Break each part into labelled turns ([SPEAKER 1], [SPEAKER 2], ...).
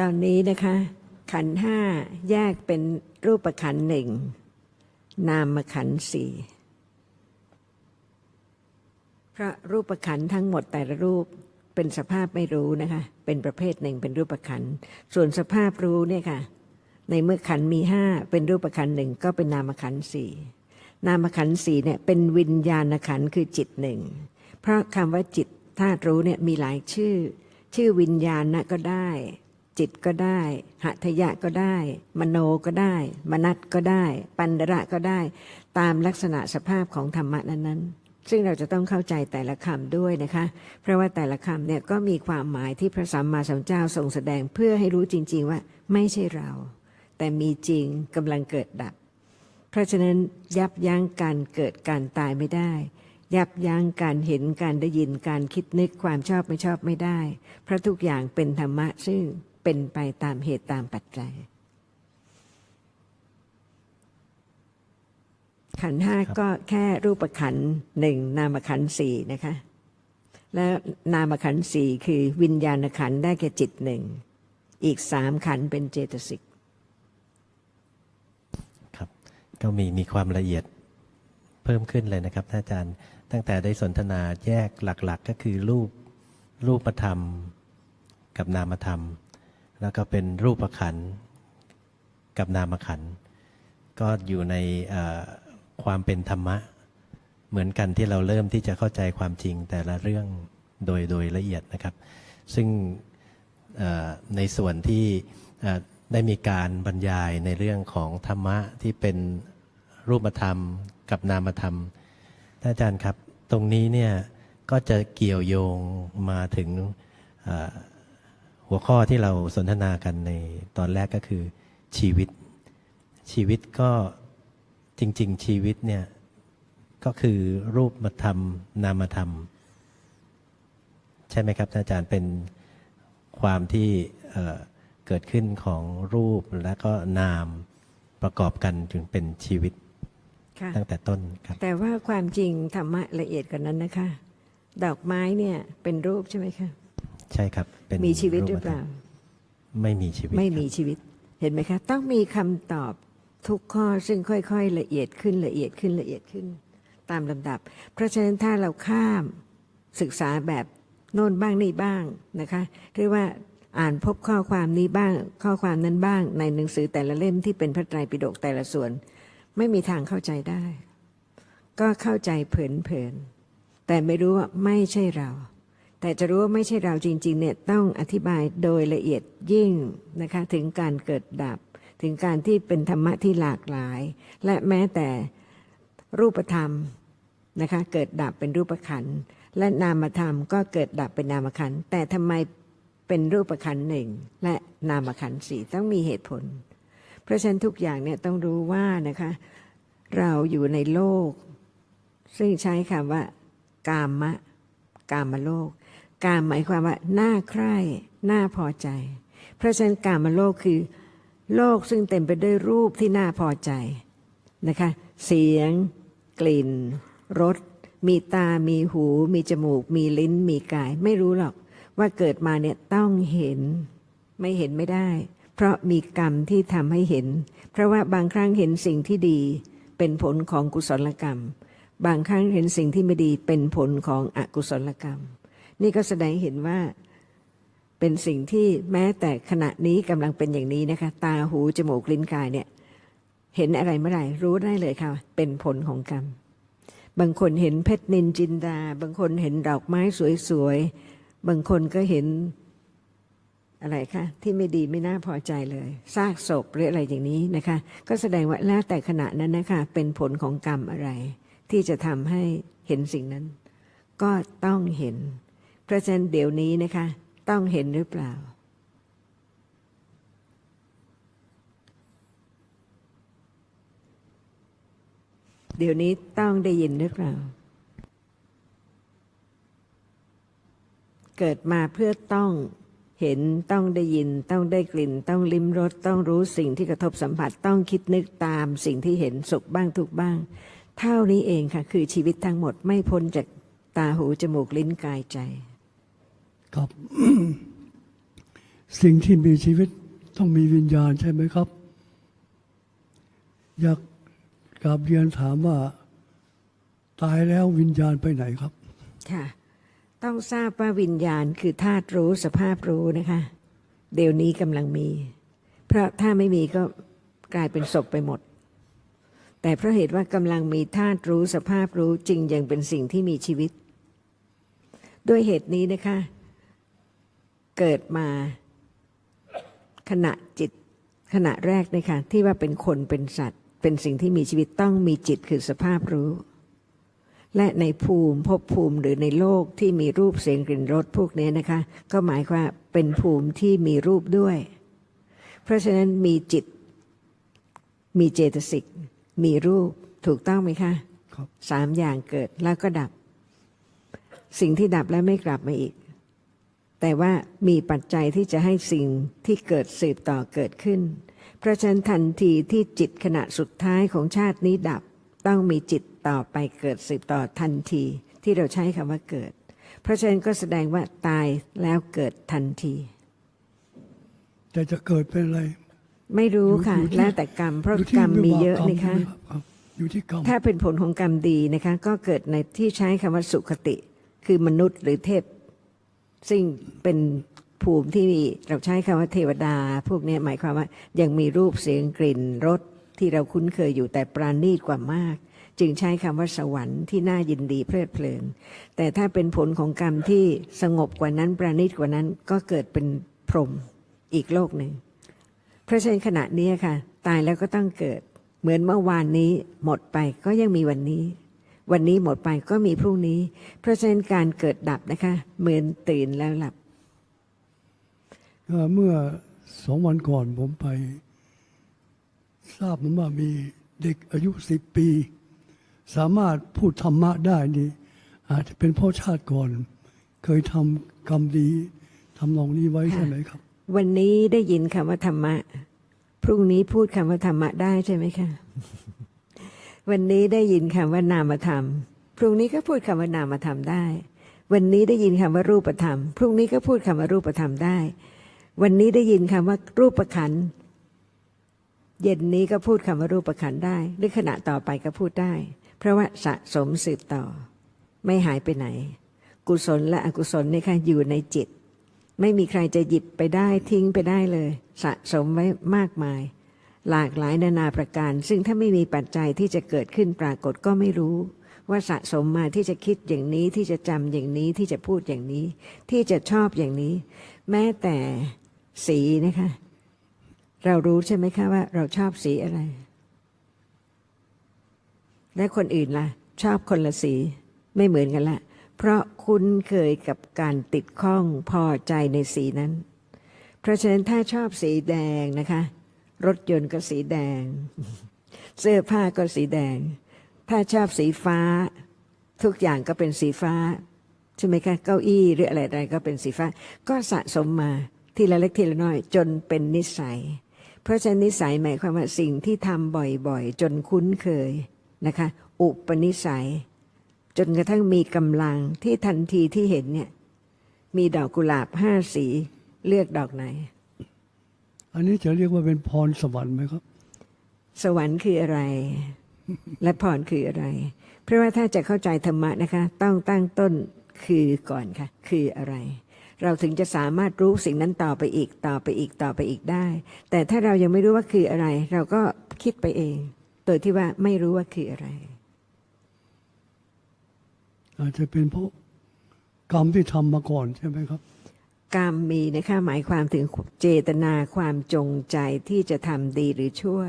[SPEAKER 1] ตอนนี้นะคะ ขันห้าแยกเป็นรูปขันหนึ่ง นามขันสี่เพราะรูปขันทั้งหมดแต่ละรูปเป็นสภาพไม่รู้นะคะ เป็นประเภทหนึ่งเป็นรูปขันส่วนสภาพรู้เนี่ยค่ะ ในเมื่อขันมีห้าเป็นรูปขันหนึ่งก็เป็นนามขันสี่นามขันสี่เนี่ยเป็นวิญญาณขันคือจิตหนึ่งเพราะคำว่าจิตธาตุรู้เนี่ยมีหลายชื่อ ชื่อวิญญาณนะก็ได้ จิตก็ได้หัตถยะก็ได้ มโนก็ได้ มนัตก็ได้ ปันดระก็ได้ ตามลักษณะสภาพของธรรมะนั้นๆ ซึ่งเราจะต้องเข้าใจแต่ละคำด้วยนะคะ เพราะว่าแต่ละคำเนี่ยก็มีความหมายที่พระสัมมาสัมพุทธเจ้าทรงแสดงเพื่อให้รู้จริง ๆ ว่าไม่ใช่เรา แต่มีจริงกำลังเกิดดับ เพราะฉะนั้นยับยั้งการเกิดการตายไม่ได้ยับยั้งการเห็นการได้ยินการคิดนึกความชอบไม่ชอบไม่ได้ เพราะทุกอย่างเป็นธรรมะซึ่ง เป็นไปตามเหตุตามปัจจัย ขันธ์ห้าก็แค่รูปขันธ์หนึ่งนามขันธ์สี่นะคะ แล้วนามขันธ์สี่คือวิญญาณขันธ์ได้แก่จิตหนึ่ง อีกสามขันธ์เป็นเจตสิก
[SPEAKER 2] ครับ ก็มีมีความละเอียดเพิ่มขึ้นเลยนะครับท่านอาจารย์ตั้งแต่ได้สนทนาแยกหลักๆก็คือรูปรูปธรรมกับนามธรรม แล้วก็เป็นรูปขันกับนามขันก็อยู่ในความเป็นธรรมะ เหมือนกันที่เราเริ่มที่จะเข้าใจความจริงแต่ละเรื่องโดยโดยละเอียดนะครับ ซึ่งในส่วนที่ได้มีการบรรยายในเรื่องของธรรมะที่เป็นรูปธรรมกับนามธรรมท่านอาจารย์ครับ ตรงนี้เนี่ยก็จะเกี่ยวโยงมาถึง หัวข้อที่เราสนทนากันในตอนแรกก็คือชีวิต ชีวิตก็จริง ๆ ชีวิตเนี่ยก็คือรูปธรรมนามธรรม ใช่ไหมครับท่านอาจารย์เป็นความที่เอ่อเกิดขึ้นของรูปและก็นามประกอบกันจึงเป็นชีวิต
[SPEAKER 1] ค่ะ
[SPEAKER 2] ตั้งแต่ต้นครับ
[SPEAKER 1] แต่ว่าความจริงธรรมะละเอียดกว่านั้นนะคะ ดอกไม้เนี่ยเป็นรูปใช่ไหมคะ
[SPEAKER 2] ใช่ครับเป็น
[SPEAKER 1] มีชีวิตหรือเปล่า
[SPEAKER 2] ธมไม่มีชีวิต
[SPEAKER 1] ไม่
[SPEAKER 2] ครับ
[SPEAKER 1] มีชีวิต เห็นไหมคะ ต้องมีคำตอบทุกข้อซึ่งค่อยๆ ละเอียดขึ้นละเอียดขึ้นละเอียดขึ้น ตามลำดับ เพราะฉะนั้นถ้าเราข้ามศึกษาแบบโน่นบ้างนี่บ้างนะคะหรือว่าอ่านพบข้อความนี้บ้างข้อความนั้นบ้าง ในหนังสือแต่ละเล่มที่เป็นพระไตรปิฎกแต่ละส่วน ไม่มีทางเข้าใจได้ ก็เข้าใจเผินๆแต่ไม่รู้ว่าไม่ใช่เรา แต่จะรู้ว่าไม่ใช่เราจริงๆเนี่ยต้องอธิบายโดยละเอียดยิ่งนะคะถึงการเกิดดับ ถึงการที่เป็นธรรมะที่หลากหลาย และแม้แต่รูปธรรมนะคะเกิดดับเป็นรูปขันธ์และนามธรรมก็เกิดดับเป็นนามขันธ์แต่ทำไมเป็นรูปขันธ์หนึ่งและนามขันธ์สี่ต้องมีเหตุผล เพราะฉะนั้นทุกอย่างเนี่ยต้องรู้ว่านะคะเราอยู่ในโลก ซึ่งใช้คำว่ากามะกามโลก กามหมายความว่าน่าใคร่น่าพอใจ เพราะฉะนั้นกามโลกคือ โลกซึ่งเต็มไปด้วยรูปที่น่าพอใจนะคะ เสียง กลิ่นรสมีตา มีหู มีจมูก มีลิ้น มีกาย ไม่รู้หรอกว่าเกิดมาเนี่ยต้องเห็น ไม่เห็นไม่ได้ เพราะมีกรรมที่ทำให้เห็น เพราะว่าบางครั้งเห็นสิ่งที่ดี เป็นผลของกุศลกรรม บางครั้งเห็นสิ่งที่ไม่ดีเป็นผลของอกุศลกรรม นี่ก็แสดงเห็นว่าเป็นสิ่งที่แม้แต่ขณะนี้กำลังเป็นอย่างนี้นะคะ ตาหูจมูกลิ้นกายเนี่ยเห็นอะไรเมื่อไหร่รู้ได้เลยค่ะ เป็นผลของกรรม บางคนเห็นเพชรนินจินดา บางคนเห็นดอกไม้สวยๆ บางคนก็เห็นอะไรคะที่ไม่ดีไม่น่าพอใจเลยซากศพหรืออะไรอย่างนี้นะคะ ก็แสดงว่าแล้วแต่ขณะนั้นนะคะ เป็นผลของกรรมอะไร ที่จะทำให้เห็นสิ่งนั้น ก็ต้องเห็น ราะฉะนั้นเดี๋ยวนี้นะคะ ต้องเห็นหรือเปล่า เดี๋ยวนี้ต้องได้ยินหรือเปล่า เกิดมาเพื่อต้องเห็นต้องได้ยินต้องได้กลิ่น ต้องลิ้มรสต้องรู้สิ่งที่กระทบสัมผัสต้องคิดนึกตามสิ่งที่เห็นสุขบ้างทุกบ้าง เท่านี้เองค่ะ คือชีวิตทั้งหมดไม่พ้นจากตาหูจมูกลิ้นกายใจ
[SPEAKER 3] ก็สิ่งที่มีชีวิตต้องมีวิญญาณใช่ไหมครับ อยากกราบเรียนถามว่า ตายแล้ววิญญาณไปไหนครับ
[SPEAKER 1] ค่ะ ต้องทราบว่าวิญญาณคือธาตุรู้สภาพรู้นะคะ เดี๋ยวนี้กำลังมี เพราะถ้าไม่มีก็กลายเป็นศพไปหมด แต่เพราะเหตุว่ากำลังมีธาตุรู้สภาพรู้จึงยังเป็นสิ่งที่มีชีวิต ด้วยเหตุนี้นะคะ เกิดมาขณะจิตขณะแรกนะคะที่ว่าเป็นคนเป็นสัตว์ เป็นสิ่งที่มีชีวิตต้องมีจิตคือสภาพรู้ และในภูมิภพภูมิหรือในโลกที่มีรูปเสียงกลิ่นรสพวกนี้นะคะ ก็หมายความว่าเป็นภูมิที่มีรูปด้วย เพราะฉะนั้นมีจิต มีเจตสิก มีรูปถูกต้องไหมคะ
[SPEAKER 3] ครับ
[SPEAKER 1] สามอย่างเกิดแล้วก็ดับ สิ่งที่ดับแล้วไม่กลับมาอีก แต่ว่ามีปัจจัยที่จะให้สิ่งที่เกิดสืบต่อเกิดขึ้น เพราะฉะนั้นทันทีที่จิตขณะสุดท้ายของชาตินี้ดับ ต้องมีจิตต่อไปเกิดสืบต่อทันทีที่เราใช้คำว่าเกิด เพราะฉะนั้นก็แสดงว่าตายแล้วเกิดทันที
[SPEAKER 3] แต่จะเกิดเป็นอะไร
[SPEAKER 1] ไม่รู้ค่ะ
[SPEAKER 3] อยู่ที่
[SPEAKER 1] แล้วแต่กรรม เพราะ
[SPEAKER 3] อยู่ที่
[SPEAKER 1] กรรมมีเยอะ
[SPEAKER 3] วิบากกรร
[SPEAKER 1] นะคะ
[SPEAKER 3] ใช่ไหมรับอยู่ที่กรรม
[SPEAKER 1] ถ้าเป็นผลของกรรมดีนะคะ ก็เกิดในที่ใช้คำว่าสุขติ คือมนุษย์หรือเทพ ซึ่งเป็นภูมิที่เราใช้คำว่าเทวดา พวกนี้หมายความว่ายังมีรูปเสียงกลิ่นรสที่เราคุ้นเคยอยู่แต่ปราณีตกว่ามาก จึงใช้คำว่าสวรรค์ที่น่ายินดีเพลิดเพลิน แต่ถ้าเป็นผลของกรรมที่สงบกว่านั้นปราณีตกว่านั้นก็เกิดเป็นพรหมอีกโลกหนึ่งเพราะฉะนั้นขณะนี้ค่ะ ตายแล้วก็ต้องเกิด เหมือนเมื่อวานนี้หมดไปก็ยังมีวันนี้ วันนี้หมดไปก็มีพรุ่งนี้ เพราะฉะนั้นการเกิดดับนะคะ เหมือนตื่นแล้วหลับ
[SPEAKER 3] เอ่อเมื่อสองวันก่อนผมไป ทราบมาว่ามีเด็กอายุสิบปี สามารถพูดธรรมะได้นี่ อาจจะเป็นเพ่อชาติก่อน เคยทำกรรมดีทำนองนี้ไว้ใช่ไหมครับ
[SPEAKER 1] วันนี้ได้ยินคำว่าธรรมะ พรุ่งนี้พูดคำว่าธรรมะได้ใช่ไหมคะ วันนี้ได้ยินคำว่านามธรรม พรุ่งนี้ก็พูดคำว่านามธรรมได้ วันนี้ได้ยินคำว่ารูปธรรม พรุ่งนี้ก็พูดคำว่ารูปธรรมได้ วันนี้ได้ยินคำว่ารูปขันเย็นนี้ก็พูดคำว่ารูปขันได้ หรือขณะต่อไปก็พูดได้ เพราะว่าสะสมสืบต่อ ไม่หายไปไหน กุศลและอกุศลนี่ค่ะอยู่ในจิต ไม่มีใครจะหยิบไปได้ทิ้งไปได้เลย สะสมไว้มากมาย หลากหลายนานาประการ ซึ่งถ้าไม่มีปัจจัยที่จะเกิดขึ้นปรากฏก็ไม่รู้ ว่าสะสมมาที่จะคิดอย่างนี้ที่จะจำอย่างนี้ที่จะพูดอย่างนี้ ที่จะชอบอย่างนี้ แม้แต่สีนะคะ เรารู้ใช่ไหมคะว่า เราชอบสีอะไร และคนอื่นล่ะ ชอบคนละสีไม่เหมือนกันละเพราะคุ้นเคยกับการติดข้องพอใจในสีนั้น เพราะฉะนั้นถ้าชอบสีแดงนะคะ รถยนต์ก็สีแดง เสื้อผ้าก็สีแดง ถ้าชอบสีฟ้า ทุกอย่างก็เป็นสีฟ้า ใช่ไหมคะ เก้าอี้หรืออะไรใดก็เป็นสีฟ้า ก็สะสมมาทีละเล็กทีละน้อย จนเป็นนิสัย เพราะฉะนั้นนิสัยหมายความว่าสิ่งที่ทำบ่อยๆ จนคุ้นเคยนะคะ อุปนิสัย จนกระทั่งมีกำลังที่ทันทีที่เห็นเนี่ยมีดอกกุหลาบห้าสีเลือกดอกไหน
[SPEAKER 3] อันนี้จะเรียกว่าเป็นพรสวรรค์ไหมครับ
[SPEAKER 1] สวรรค์คืออะไร และพรคืออะไร เพราะว่าถ้าจะเข้าใจธรรมะนะคะ ต้องตั้งต้นคือก่อนค่ะ คืออะไร เราถึงจะสามารถรู้สิ่งนั้นต่อไปอีกต่อไปอีกต่อไปอีกได้ แต่ถ้าเรายังไม่รู้ว่าคืออะไร เราก็คิดไปเอง โดยที่ว่าไม่รู้ว่าคืออะไร
[SPEAKER 3] อาจจะเป็นเพราะกรรมที่ทำมาก่อนใช่ไหมครับ
[SPEAKER 1] กรรมมีนะคะหมายความถึงเจตนาความจงใจที่จะทำดีหรือชั่ว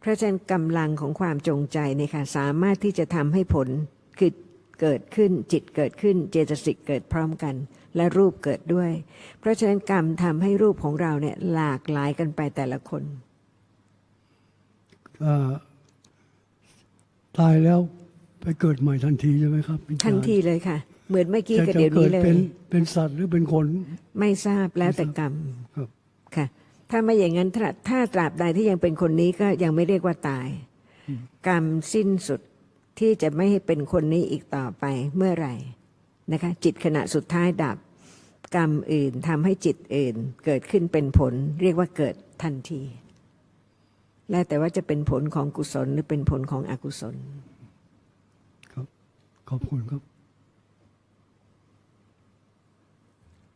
[SPEAKER 1] เพราะฉะนั้นกำลังของความจงใจเนี่ยค่ะสามารถที่จะทำให้ผลคือเกิดขึ้นจิตเกิดขึ้นเจตสิกเกิดพร้อมกัน และรูปเกิดด้วย เพราะฉะนั้นกรรมทำให้รูปของเราเนี่ยหลากหลายกันไปแต่ละคน
[SPEAKER 3] อ่าตายแล้วไปเกิดใหม่ทันทีใช่ไหมครับวิญญาณ
[SPEAKER 1] ทันทีเลยค่ะ เหมือนเมื่อกี้
[SPEAKER 3] จะ
[SPEAKER 1] กับ
[SPEAKER 3] จะ
[SPEAKER 1] เดี๋ยว
[SPEAKER 3] เกิ
[SPEAKER 1] นี้
[SPEAKER 3] ด
[SPEAKER 1] เล
[SPEAKER 3] เป็
[SPEAKER 1] ย
[SPEAKER 3] นเป็นสัตว์หรือเป็นคน
[SPEAKER 1] ไม่ทราบแล้วแต่กรรม
[SPEAKER 3] ครับ
[SPEAKER 1] ค่ะ ถ้าไม่อย่างนั้นถ้าถ้าตราบใดที่ยังเป็นคนนี้ก็ยังไม่เรียกว่าตาย กรรมสิ้นสุดที่จะไม่ให้เป็นคนนี้อีกต่อไปเมื่อไหร่นะคะ จิตขณะสุดท้ายดับผกรรมอื่นทำให้จิตอื่น เกิดขึ้นเป็นผล เรียกว่าเกิดทันที แล้วแต่ว่าจะเป็นผลของกุศลหรือเป็นผลของอกุศล
[SPEAKER 3] ครับ ขอบคุณครับ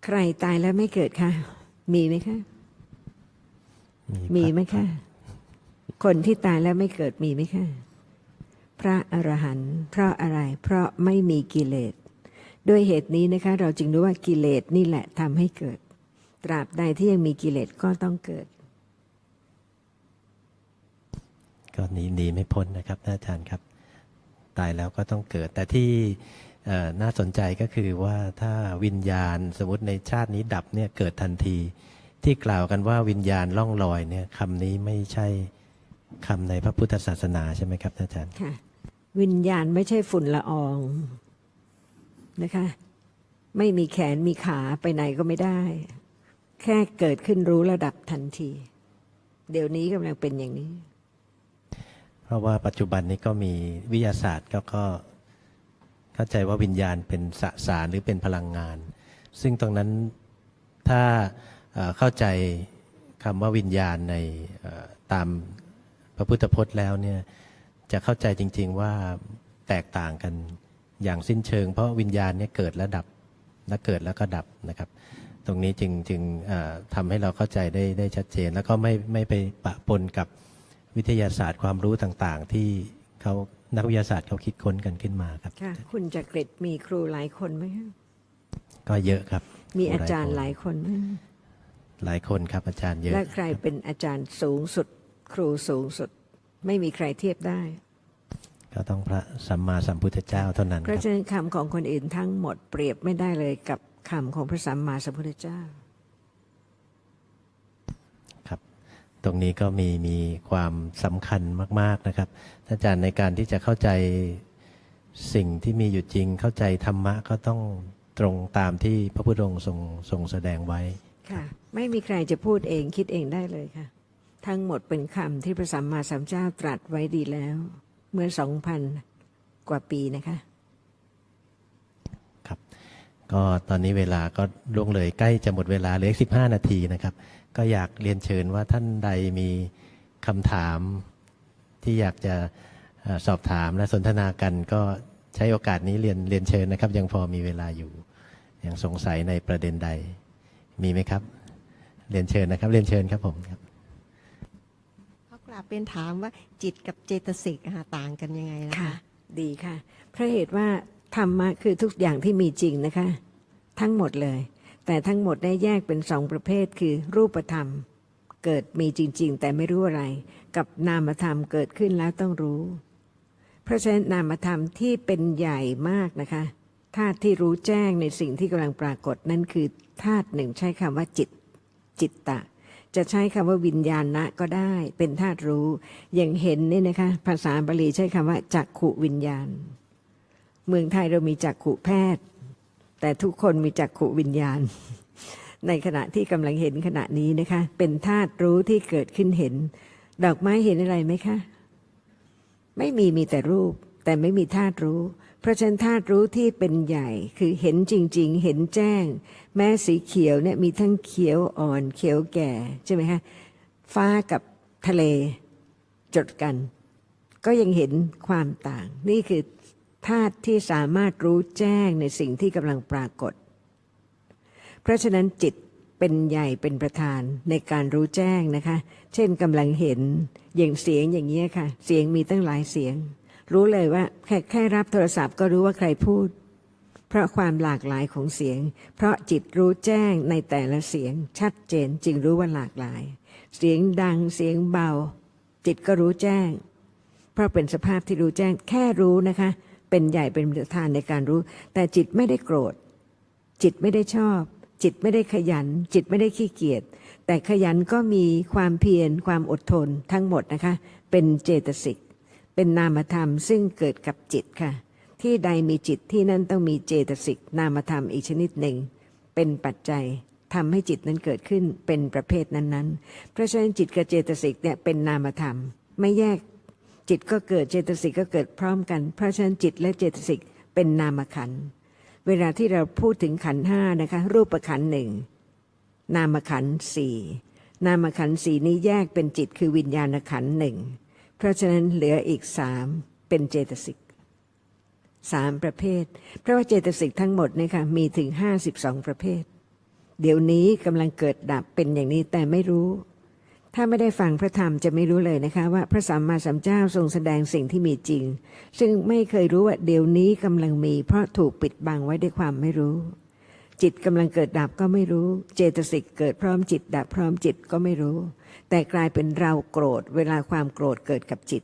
[SPEAKER 1] ใครตายแล้วไม่เกิดคะ มีไหมคะ มีไหมคะ คนที่ตายแล้วไม่เกิดมีไหมคะ พระอรหันต์เพราะอะไร เพราะไม่มีกิเลส ด้วยเหตุนี้นะคะ เราจึงรู้ว่ากิเลสนี่แหละทำให้เกิด ตราบใดที่ยังมีกิเลสก็ต้องเกิด
[SPEAKER 2] ก็หนีหนีไม่พ้นนะครับท่านอาจารย์ครับ ตายแล้วก็ต้องเกิด แต่ที่เอ่อ น่าสนใจก็คือว่าถ้าวิญญาณสมมติในชาตินี้ดับเนี่ยเกิดทันที ที่กล่าวกันว่าวิญญาณล่องลอยเนี่ยคำนี้ไม่ใช่คำในพระพุทธศาสนาใช่ไหมครับท่านอาจารย์
[SPEAKER 1] ค่ะวิญญาณไม่ใช่ฝุ่นละอองนะคะ ไม่มีแขนมีขาไปไหนก็ไม่ได้ แค่เกิดขึ้นรู้ระดับทันที เดี๋ยวนี้กำลังเป็นอย่างนี้
[SPEAKER 2] เพราะว่าปัจจุบันนี้ก็มีวิทยาศาสตร์ก็ก็ เข้าใจว่าวิญญาณเป็นสสารหรือเป็นพลังงาน ซึ่งตรงนั้นถ้าเข้าใจคำว่าวิญญาณในตามพระพุทธพจน์แล้วเนี่ยจะเข้าใจจริง ๆว่าแตกต่างกันอย่างสิ้นเชิง เพราะวิญญาณเนี่ยเกิดแล้วดับและเกิดแล้วก็ดับนะครับ ตรงนี้จึงจึงทำให้เราเข้าใจได้ได้ชัดเจน แล้วก็ไม่ไม่ไปปะปนกับวิทยาศาสตร์ความรู้ต่างๆ ที่เขา นักวิทยาศาสตร์เขาคิดค้นกันขึ้นมาครับ
[SPEAKER 1] ค่ะคุณจักริดมีครูหลายคนไหมคะ
[SPEAKER 2] ก็เยอะครับ
[SPEAKER 1] มีอาจารย์หลายคนไหม
[SPEAKER 2] หลายคนครับอาจารย์เยอะ
[SPEAKER 1] และใครเป็นอาจารย์สูงสุด ครูสูงสุด ไม่มีใครเทียบได้
[SPEAKER 2] ก็ต้องพระสัมมาสัมพุทธเจ้าเท่านั้น
[SPEAKER 1] เพ
[SPEAKER 2] ค
[SPEAKER 1] ราะ
[SPEAKER 2] รับ
[SPEAKER 1] ฉะนั้นคำของคนอื่นทั้งหมดเปรียบไม่ได้เลยกับคำของพระสัมมาสัมพุทธเจ้า
[SPEAKER 2] ครับ ตรงนี้ก็มีมีความสำคัญมาก ๆนะครับท่านอาจารย์ในการที่จะเข้าใจสิ่งที่มีอยู่จริง เข้าใจธรรมะก็ต้องตรงตามที่พระพุทธองค์ทรงทรงแสดงไว้
[SPEAKER 1] ค่ะ ไม่มีใครจะพูดเองคิดเองได้เลยค่ะ ทั้งหมดเป็นคำที่พระสัมมาสัมพุทธเจ้าตรัสไว้ดีแล้ว เมื่อสองพันกว่าปีนะคะ
[SPEAKER 2] ครับ ก็ตอนนี้เวลาก็ล่วงเลยใกล้จะหมดเวลาเหลืออีก15นาทีนะครับ ก็อยากเรียนเชิญว่าท่านใดมีคำถามที่อยากจะเอ่อสอบถามและสนทนากันก็ใช้โอกาสนี้เรียนเรียนเชิญนะครับ ยังพอมีเวลาอยู่ ยังสงสัยในประเด็นใดมีไหมครับ เรียนเชิญนะครับ เรียนเชิญครับผมครับ
[SPEAKER 4] เขากลับเป็นถามว่าจิตกับเจตสิกอะค่ะต่างกันยังไงนะ
[SPEAKER 1] ค่ะ
[SPEAKER 4] คะ
[SPEAKER 1] ดีค่ะเพราะเหตุว่าธรรมะคือทุกอย่างที่มีจริงนะคะ ทั้งหมดเลย แต่ทั้งหมดได้แยกเป็นสองประเภทคือรูปธรรม เกิดมีจริง ๆ แต่ไม่รู้อะไร กับนามธรรมเกิดขึ้นแล้วต้องรู้ เพราะฉะนั้นนามธรรมที่เป็นใหญ่มากนะคะธาตุที่รู้แจ้งในสิ่งที่กำลังปรากฏนั่นคือธาตุหนึ่งใช้คำว่าจิต จิตตะ จะใช้คำว่าวิญญาณนะก็ได้เป็นธาตุรู้ อย่างเห็นนี่นะคะ ภาษาบาลีใช้คำว่าจักขุวิญญาณ เมืองไทยเรามีจักขุแพทย์ แต่ทุกคนมีจักขุวิญญาณ ในขณะที่กำลังเห็นขณะนี้นะคะ เป็นธาตุรู้ที่เกิดขึ้นเห็น ดอกไม้เห็นอะไรไหมคะ ไม่มีมีแต่รูป แต่ไม่มีธาตุรู้ เพราะฉะนั้นธาตุรู้ที่เป็นใหญ่คือเห็นจริง ๆ เห็นแจ้ง แม้สีเขียวเนี่ยมีทั้งเขียวอ่อนเขียวแก่ใช่ไหมคะฟ้ากับทะเลจดกัน ก็ยังเห็นความต่าง นี่คือ ธาตุที่สามารถรู้แจ้งในสิ่งที่กำลังปรากฏ เพราะฉะนั้นจิตเป็นใหญ่เป็นประธานในการรู้แจ้งนะคะ เช่นกำลังเห็นอย่างเสียงอย่างนี้ยค่ะ เสียงมีตั้งหลายเสียง รู้เลยว่าแค่แค่รับโทรศัพท์ก็รู้ว่าใครพูด เพราะความหลากหลายของเสียง เพราะจิตรู้แจ้งในแต่ละเสียง ชัดเจนจึงรู้ว่าหลากหลาย เสียงดังเสียงเบา จิตก็รู้แจ้ง เพราะเป็นสภาพที่รู้แจ้งแค่รู้นะคะ เป็นใหญ่เป็นประธานในการรู้ แต่จิตไม่ได้โกรธ จิตไม่ได้ชอบ จิตไม่ได้ขยัน จิตไม่ได้ขี้เกียจแต่ขยันก็มีความเพียรความอดทนทั้งหมดนะคะ เป็นเจตสิก เป็นนามธรรมซึ่งเกิดกับจิตค่ะ ที่ใดมีจิตที่นั่นต้องมีเจตสิก นามธรรมอีกชนิดหนึ่ง เป็นปัจจัยทำให้จิตนั้นเกิดขึ้นเป็นประเภทนั้นๆ เพราะฉะนั้นจิตกับเจตสิกเนี่ยเป็นนามธรรม ไม่แยก จิตก็เกิดเจตสิกก็เกิดพร้อมกัน เพราะฉะนั้นจิตและเจตสิกเป็นนามขัน เวลาที่เราพูดถึงขันห้านะคะ รูปขันหนึ่งนามขันสี่นามขันสี่นี้แยกเป็นจิตคือวิญญาณขันหนึ่ง เพราะฉะนั้นเหลืออีกสามเป็นเจตสิกสามประเภท เพราะว่าเจตสิกทั้งหมดเนี่ยค่ะมีถึงห้าสิบสองประเภท เดี๋ยวนี้กำลังเกิดดับเป็นอย่างนี้แต่ไม่รู้ ถ้าไม่ได้ฟังพระธรรมจะไม่รู้เลยนะคะ ว่าพระสัมมาสัมพุทธเจ้าทรงแสดงสิ่งที่มีจริง ซึ่งไม่เคยรู้ว่าเดี๋ยวนี้กำลังมี เพราะถูกปิดบังไว้ด้วยความไม่รู้ จิตกำลังเกิดดับก็ไม่รู้ เจตสิกเกิดพร้อมจิต ดับพร้อมจิตก็ไม่รู้ แต่กลายเป็นเราโกรธ เวลาความโกรธเกิดกับจิต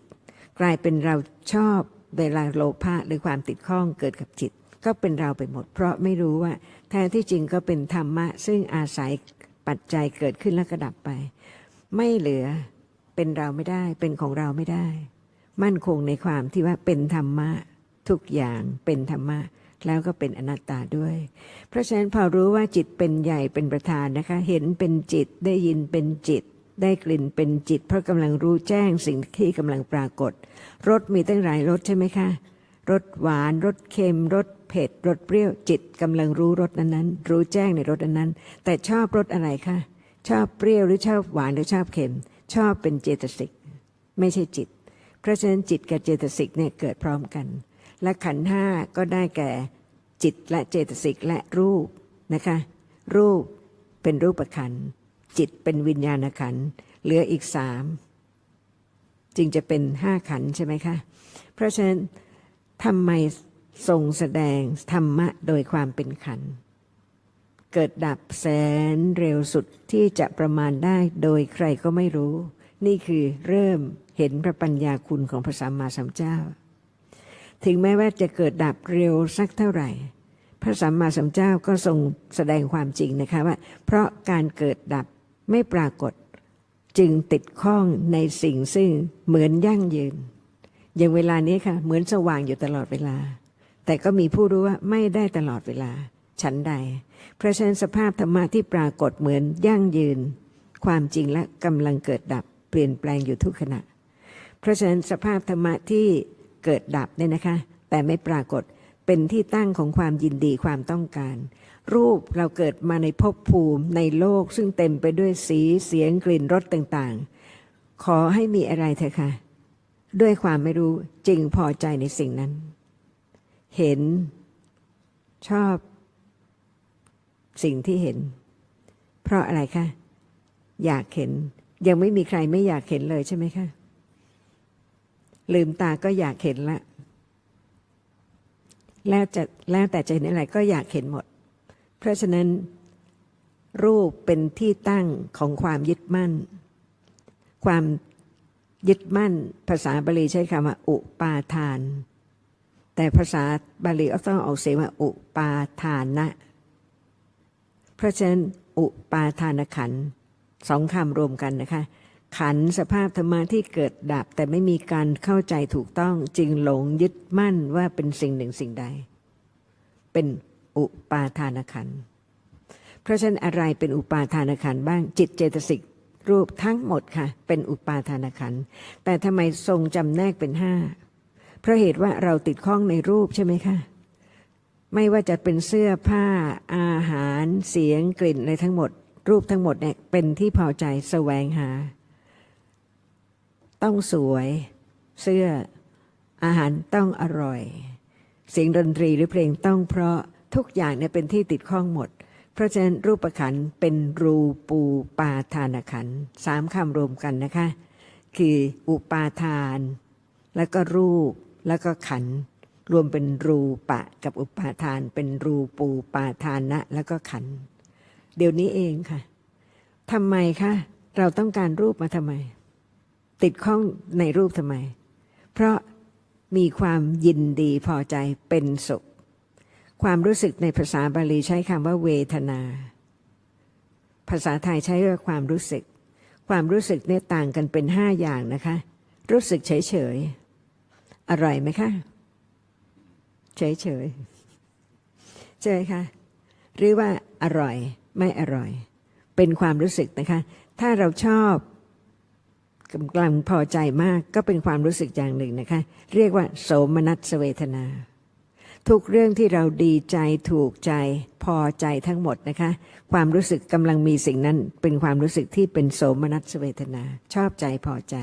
[SPEAKER 1] กลายเป็นเราชอบเวลาโลภะหรือความติดข้องเกิดกับจิต ก็เป็นเราไปหมด เพราะไม่รู้ว่าแท้ที่จริงก็เป็นธรรมะ ซึ่งอาศัยปัจจัยเกิดขึ้นแล้วก็ดับไป ไม่เหลือเป็นเราไม่ได้ เป็นของเราไม่ได้ มั่นคงในความที่ว่าเป็นธรรมะทุกอย่างเป็นธรรมะ แล้วก็เป็นอนัตตาด้วย เพราะฉะนั้นพอรู้ว่าจิตเป็นใหญ่เป็นประธานนะคะ เห็นเป็นจิตได้ยินเป็นจิต ได้กลิ่นเป็นจิต เพราะกำลังรู้แจ้งสิ่งที่กำลังปรากฏรสมีตั้งหลายรสใช่ไหมคะรสหวานรสเค็มรสเผ็ดรสเปรี้ยวจิตกำลังรู้รสนั้นๆรู้แจ้งในรสนั้นๆแต่ชอบรสอะไรคะ ชอบเปรี้ยวหรือชอบหวานหรือชอบเค็ม ชอบเป็นเจตสิก ไม่ใช่จิต เพราะฉะนั้นจิตกับเจตสิกเนี่ยเกิดพร้อมกัน และขันห้าก็ได้แก่จิตและเจตสิกและรูปนะคะ รูปเป็นรูปขันจิตเป็นวิญญาณขันเหลืออีกสามจึงจะเป็นห้าขันใช่ไหมคะ เพราะฉะนั้นทำไมทรงแสดงธรรมะโดยความเป็นขันธ์ เกิดดับแสนเร็วสุดที่จะประมาณได้โดยใครก็ไม่รู้ นี่คือเริ่มเห็นพระปัญญาคุณของพระสัมมาสัมพุทธเจ้า ถึงแม้ว่าจะเกิดดับเร็วสักเท่าไหร่ พระสัมมาสัมพุทธเจ้าก็ทรงแสดงความจริงนะคะว่า เพราะการเกิดดับไม่ปรากฏจึงติดข้องในสิ่งซึ่งเหมือนยั่งยืน อย่างเวลานี้ค่ะ เหมือนสว่างอยู่ตลอดเวลา แต่ก็มีผู้รู้ว่าไม่ได้ตลอดเวลา ฉันใด เพราะฉะนั้นสภาพธรรมะที่ปรากฏเหมือนยั่งยืน ความจริงและกำลังเกิดดับ เปลี่ยนแปลงอยู่ทุกขณะ เพราะฉะนั้นสภาพธรรมะที่เกิดดับเนี่ยนะคะ แต่ไม่ปรากฏเป็นที่ตั้งของความยินดีความต้องการ รูปเราเกิดมาในภพภูมิในโลกซึ่งเต็มไปด้วยสีเสียงกลิ่นรสต่างๆ ขอให้มีอะไรเถอะค่ะ ด้วยความไม่รู้จึงพอใจในสิ่งนั้น เห็นชอบ สิ่งที่เห็น เพราะอะไรคะ อยากเห็น ยังไม่มีใครไม่อยากเห็นเลยใช่ไหมคะ ลืมตาก็อยากเห็นละ แล้วจะแล้วแต่จะเห็นอะไรก็อยากเห็นหมด เพราะฉะนั้นรูปเป็นที่ตั้งของความยึดมั่น ความยึดมั่น ภาษาบาลีใช้คำว่า อุปาทาน แต่ภาษาบาลีก็ต้องออกเสียงว่าอุปาทานะ เพราะฉะนั้นอุปาทานขันสองคำรวมกันนะคะ ขันสภาพธรรมะที่เกิดดับแต่ไม่มีการเข้าใจถูกต้องจึงหลงยึดมั่นว่าเป็นสิ่งหนึ่งสิ่งใด เป็นอุปาทานขันเพราะฉะนั้นอะไรเป็นอุปาทานขันบ้างจิตเจตสิกรูปทั้งหมดค่ะ เป็นอุปาทานขันแต่ทำไมทรงจำแนกเป็นห้าเพราะเหตุว่าเราติดข้องในรูปใช่ไหมคะ ไม่ว่าจะเป็นเสื้อผ้าอาหารเสียงกลิ่นอะไรทั้งหมด รูปทั้งหมดเนี่ยเป็นที่พอใจแสวงหา ต้องสวยเสื้ออาหารต้องอร่อย เสียงดนตรีหรือเพลงต้องเพราะทุกอย่างเนี่ยเป็นที่ติดข้องหมด เพราะฉะนั้นรูปขันเป็นรูปูปาทานขันสามคำรวมกันนะคะ คืออุปาทาน แล้วก็รูปแล้วก็ขันธ รวมเป็นรูปะกับอุปาทาน เป็นรูปูปาทานะ แล้วก็ขัน เดี๋ยวนี้เองค่ะทำไมคะเราต้องการรูปมาทำไม ติดข้องในรูปทำไม เพราะมีความยินดีพอใจเป็นสุข ความรู้สึกในภาษาบาลีใช้คำว่าเวทนา ภาษาไทยใช้ว่าความรู้สึก ความรู้สึกเนี่ยต่างกันเป็นห้าอย่างนะคะ รู้สึกเฉยเฉยๆอร่อยไหมคะ เฉยเฉยๆใช่ไหมคะหรือว่าอร่อยไม่อร่อย เป็นความรู้สึกนะคะ ถ้าเราชอบกำลังพอใจมากก็เป็นความรู้สึกอย่างหนึ่งนะคะ เรียกว่า โสมนัสเวทนา ทุกเรื่องที่เราดีใจถูกใจพอใจทั้งหมดนะคะ ความรู้สึกกำลังมีสิ่งนั้นเป็นความรู้สึกที่เป็นโสมนัสเวทนา ชอบใจพอใจ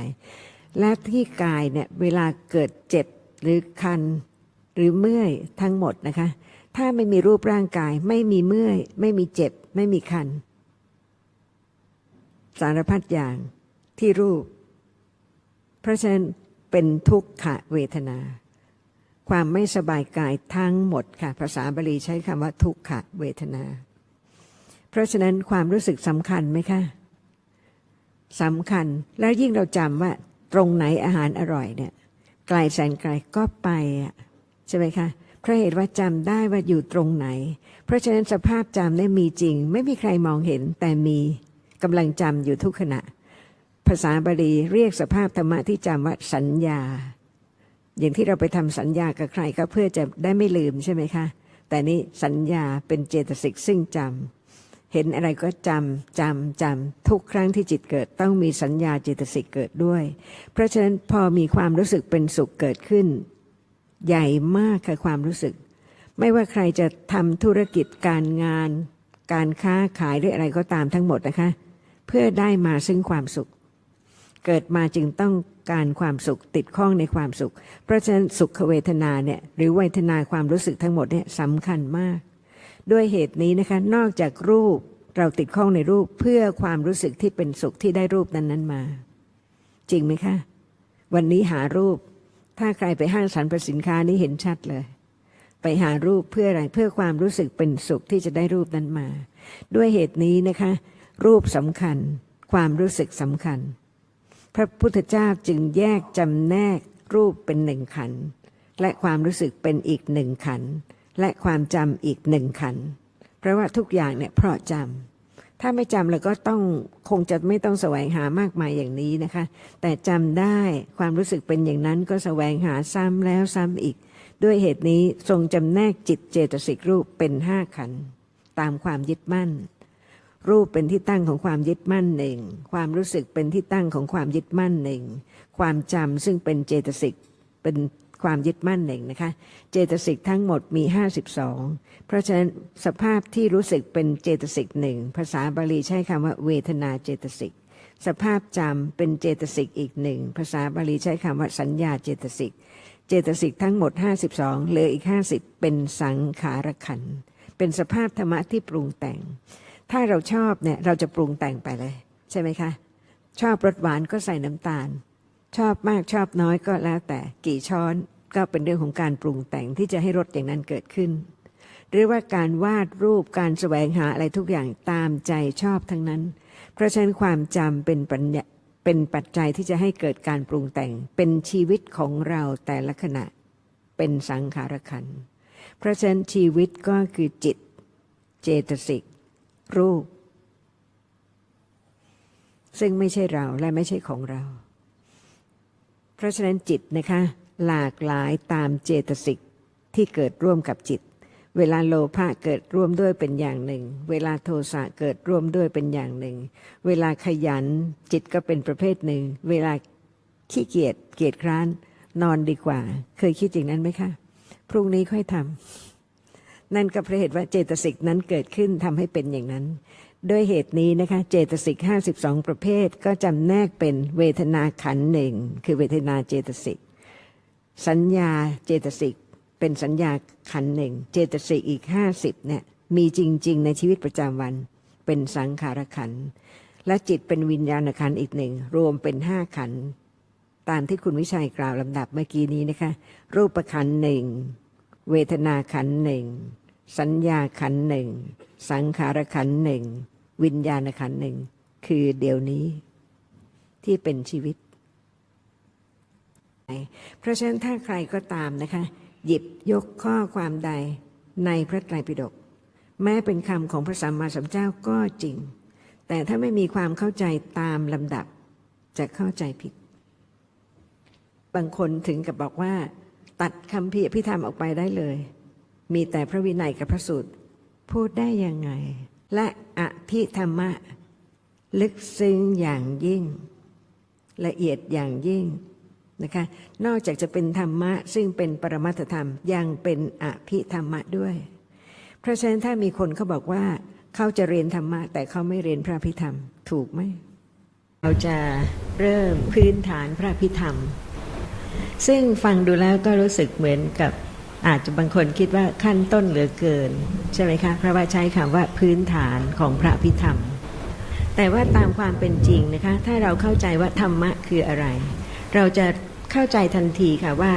[SPEAKER 1] และที่กายเนี่ยเวลาเกิดเจ็บหรือคัน หรือเมื่อยทั้งหมดนะคะ ถ้าไม่มีรูปร่างกาย ไม่มีเมื่อย ไม่มีเจ็บ ไม่มีคัน สารพัดอย่างที่รูป เพราะฉะนั้นเป็นทุกขเวทนา ความไม่สบายกายทั้งหมดค่ะ ภาษาบาลีใช้คำว่าทุกขเวทนา เพราะฉะนั้นความรู้สึกสำคัญไหมคะสำคัญแล้วยิ่งเราจำว่า ตรงไหนอาหารอร่อยเนี่ยไกลแสนไกลก็ไปอะ ใช่ไหมคะเพราะเหตุว่าจำได้ว่าอยู่ตรงไหน เพราะฉะนั้นสภาพจำเนี่ยมีจริง ไม่มีใครมองเห็นแต่มีกำลังจำอยู่ทุกขณะ ภาษาบาลีเรียกสภาพธรรมะที่จำว่าสัญญา อย่างที่เราไปทำสัญญากับใครก็เพื่อจะได้ไม่ลืมใช่ไหมคะ แต่นี่สัญญาเป็นเจตสิกซึ่งจำเห็นอะไรก็จำจำจำทุกครั้งที่จิตเกิดต้องมีสัญญาเจตสิกเกิดด้วย เพราะฉะนั้นพอมีความรู้สึกเป็นสุขเกิดขึ้น ใหญ่มากค่ะความรู้สึก ไม่ว่าใครจะทำธุรกิจการงาน การค้าขายหรืออะไรก็ตามทั้งหมดนะคะ เพื่อได้มาซึ่งความสุข เกิดมาจึงต้องการความสุขติดข้องในความสุข เพราะฉะนั้นสุขเวทนาเนี่ยหรือเวทนาความรู้สึกทั้งหมดเนี่ยสำคัญมาก ด้วยเหตุนี้นะคะนอกจากรูปเราติดข้องในรูปเพื่อความรู้สึกที่เป็นสุขที่ได้รูปนั้นๆมา จริงไหมคะ วันนี้หารูป ถ้าใครไปห้างสรรพสินค้านี่เห็นชัดเลย ไปหารูปเพื่ออะไรเพื่อความรู้สึกเป็นสุขที่จะได้รูปนั้นมา ด้วยเหตุนี้นะคะ รูปสำคัญ ความรู้สึกสำคัญ พระพุทธเจ้าจึงแยกจำแนกรูปเป็นหนึ่งขัน และความรู้สึกเป็นอีกหนึ่งขัน และความจำอีกหนึ่งขัน เพราะว่าทุกอย่างเนี่ยเพราะจำ ถ้าไม่จำเราก็ต้องคงจะไม่ต้องแสวงหามากมายอย่างนี้นะคะ แต่จำได้ความรู้สึกเป็นอย่างนั้นก็แสวงหาซ้ำแล้วซ้ำอีก ด้วยเหตุนี้ทรงจำแนกจิตเจตสิกรูปเป็นห้าขันตามความยึดมั่น รูปเป็นที่ตั้งของความยึดมั่นหนึ่ง ความรู้สึกเป็นที่ตั้งของความยึดมั่นหนึ่ง ความจำซึ่งเป็นเจตสิกเป็น ความยึดมั่นหนึ่งนะคะ เจตสิกทั้งหมดมี 52 เพราะฉะนั้นสภาพที่รู้สึกเป็นเจตสิกหนึ่งภาษาบาลีใช้คำว่าเวทนาเจตสิกสภาพจำเป็นเจตสิกอีกหนึ่งภาษาบาลีใช้คำว่าสัญญาเจตสิกเจตสิกทั้งหมด 52เหลืออีก 50 เป็นสังขารขันเป็นสภาพธรรมะที่ปรุงแต่ง ถ้าเราชอบเนี่ยเราจะปรุงแต่งไปเลย ใช่ไหมคะ ชอบรสหวานก็ใส่น้ำตาล ชอบมากชอบน้อยก็แล้วแต่กี่ช้อน ก็เป็นเรื่องของการปรุงแต่งที่จะให้รสอย่างนั้นเกิดขึ้นหรือว่าการวาดรูปการแสวงหาอะไรทุกอย่างตามใจชอบทั้งนั้น เพราะฉะนั้นความจำเป็นปัญญาเป็นปัจจัยที่จะให้เกิดการปรุงแต่งเป็นชีวิตของเราแต่ละขณะเป็นสังขารขัน เพราะฉะนั้นชีวิตก็คือจิต เจตสิก รูป ซึ่งไม่ใช่เราและไม่ใช่ของเรา เพราะฉะนั้นจิตนะคะ หลากหลายตามเจตสิกที่เกิดร่วมกับจิต เวลาโลภะเกิดร่วมด้วยเป็นอย่างหนึ่ง เวลาโทสะเกิดร่วมด้วยเป็นอย่างหนึ่ง เวลาขยันจิตก็เป็นประเภทหนึ่ง เวลาขี้เกียจเกียจคร้านนอนดีกว่า เคยคิดอย่างนั้นไหมคะ พรุ่งนี้ค่อยทำนั่นก็เพราะเหตุว่าเจตสิกนั้นเกิดขึ้นทำให้เป็นอย่างนั้นด้วยเหตุนี้นะคะเจตสิก 52 ประเภทก็จำแนกเป็นเวทนาขันหนึ่งคือเวทนาเจตสิก สัญญาเจตสิกเป็นสัญญาขันหนึ่ง เจตสิกอีก 50เนี่ยมีจริง ๆ ในชีวิตประจำวัน เป็นสังขารขัน และจิตเป็นวิญญาณขันอีกหนึ่ง รวมเป็นห้าขัน ตามที่คุณวิชัยกล่าวลำดับเมื่อกี้นี้นะคะ รูปขันหนึ่ง เวทนาขันหนึ่ง สัญญาขันหนึ่ง สังขารขันหนึ่ง วิญญาณขันหนึ่ง คือเดี๋ยวนี้ ที่เป็นชีวิต เพราะฉะนั้นถ้าใครก็ตามนะคะ หยิบยกข้อความใดในพระไตรปิฎกแม้เป็นคำของพระสัมมาสัมพุทธเจ้าก็จริง แต่ถ้าไม่มีความเข้าใจตามลำดับ จะเข้าใจผิด บางคนถึงกับบอกว่า ตัดคำพีพิธรรมออกไปได้เลย มีแต่พระวินัยกับพระสูตร พูดได้ยังไง และอภิธรรมะ ลึกซึ้งอย่างยิ่ง ละเอียดอย่างยิ่ง นะคะนอกจากจะเป็นธรรมะซึ่งเป็นปรมัตถธรรมยังเป็นอภิธรรมะด้วยเพราะฉะนั้นถ้ามีคนเขาบอกว่าเขาจะเรียนธรรมะ แต่เขาไม่เรียนพระพิธรรมถูกไหมเราจะเริ่มพื้นฐานพระพิธรรม ซึ่งฟังดูแล้วก็รู้สึกเหมือนกับอาจจะบางคนคิดว่าขั้นต้นเหลือเกิน ใช่ไหมคะเพราะว่าใช้คำว่าพื้นฐานของพระพิธรรม แต่ว่าตามความเป็นจริงนะคะ ถ้าเราเข้าใจว่าธรรมะคืออะไร เราจะเข้าใจทันทีค่ะว่า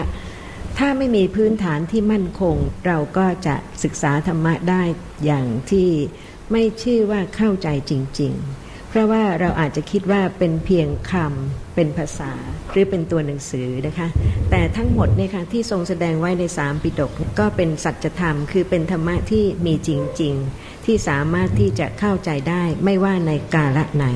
[SPEAKER 1] ถ้าไม่มีพื้นฐานที่มั่นคง เราก็จะศึกษาธรรมะได้อย่างที่ไม่ชื่อว่าเข้าใจจริง ๆ เพราะว่าเราอาจจะคิดว่าเป็นเพียงคำเป็นภาษาหรือเป็นตัวหนังสือนะคะ แต่ทั้งหมดเนี่ยค่ะที่ทรงแสดงไว้ในสามปิฎกก็เป็นสัจธรรม คือเป็นธรรมะที่มีจริง ๆ ที่สามารถที่จะเข้าใจได้ไม่ว่าในกาละไหน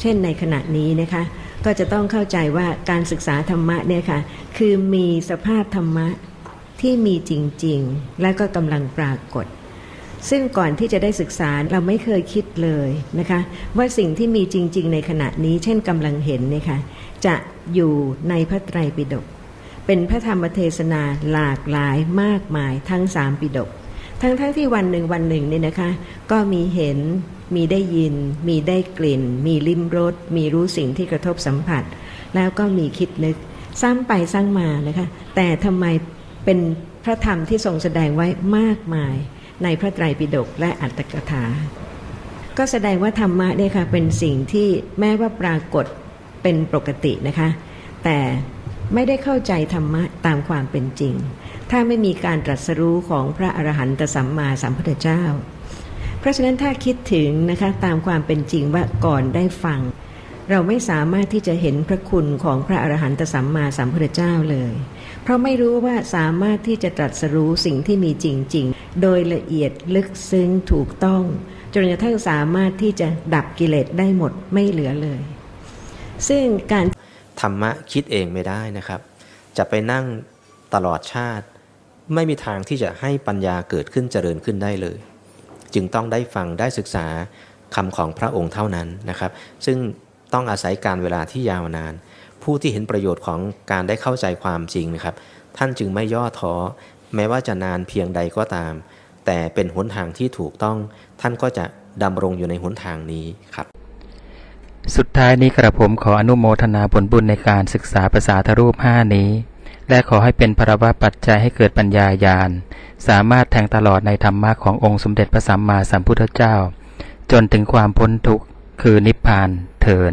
[SPEAKER 1] เช่นในขณะนี้นะคะ ก็จะต้องเข้าใจว่าการศึกษาธรรมะเนี่ยค่ะ คือมีสภาพธรรมะที่มีจริง ๆ และก็กำลังปรากฏ ซึ่งก่อนที่จะได้ศึกษาเราไม่เคยคิดเลยนะคะ ว่าสิ่งที่มีจริง ๆ ในขณะนี้เช่นกำลังเห็นเนี่ยค่ะจะอยู่ในพระไตรปิฎกเป็นพระธรรมเทศนาหลากหลายมากมายทั้งสามปิฎกทั้งทั้งที่วันหนึ่งวันหนึ่งเนี่ยนะคะ ก็มีเห็น มีได้ยิน มีได้กลิ่น มีลิ้มรส มีรู้สิ่งที่กระทบสัมผัส แล้วก็มีคิดนึก ซ้ำไปซ้ำมานะคะ แต่ทำไมเป็นพระธรรมที่ทรงแสดงไว้มากมาย ในพระไตรปิฎกและอัตถกถา ก็แสดงว่าธรรมะเนี่ยค่ะเป็นสิ่งที่แม้ว่าปรากฏเป็นปกตินะคะ แต่ไม่ได้เข้าใจธรรมะตามความเป็นจริง ถ้าไม่มีการตรัสรู้ของพระอรหันตสัมมาสัมพุทธเจ้า ราะฉะนั้นถ้าคิดถึงนะคะตามความเป็นจริงว่าก่อนได้ฟัง เราไม่สามารถที่จะเห็นพระคุณของพระอรหันตสัมมาสัมพุทธเจ้าเลย เพราะไม่รู้ว่าสามารถที่จะตรัสรู้สิ่งที่มีจริง ๆ โดยละเอียดลึกซึ้งถูกต้องจนกระทั่งสามารถที่จะดับกิเลสได้หมดไม่เหลือเลย ซึ่งการ
[SPEAKER 5] ธรรมะคิดเองไม่ได้นะครับ จะไปนั่งตลอดชาติ ไม่มีทางที่จะให้ปัญญาเกิดขึ้นเจริญขึ้นได้เลย จึงต้องได้ฟังได้ศึกษาคำของพระองค์เท่านั้นนะครับ ซึ่งต้องอาศัยการเวลาที่ยาวนาน ผู้ที่เห็นประโยชน์ของการได้เข้าใจความจริงนะครับ ท่านจึงไม่ย่อท้อ แม้ว่าจะนานเพียงใดก็ตาม แต่เป็นหนทางที่ถูกต้องท่านก็จะดำรงอยู่ในหนทางนี้ครับ
[SPEAKER 6] สุดท้ายนี้กระผมขออนุโมทนาผลบุญในการศึกษาภาษาทรูปห้านี้ และขอให้เป็นพระวะปัจจัยให้เกิดปัญญาญาณ สามารถแทงตลอดในธรรมะขององค์สมเด็จพระสัมมาสัมพุทธเจ้า จนถึงความพ้นทุกข์คือนิพพานเทิน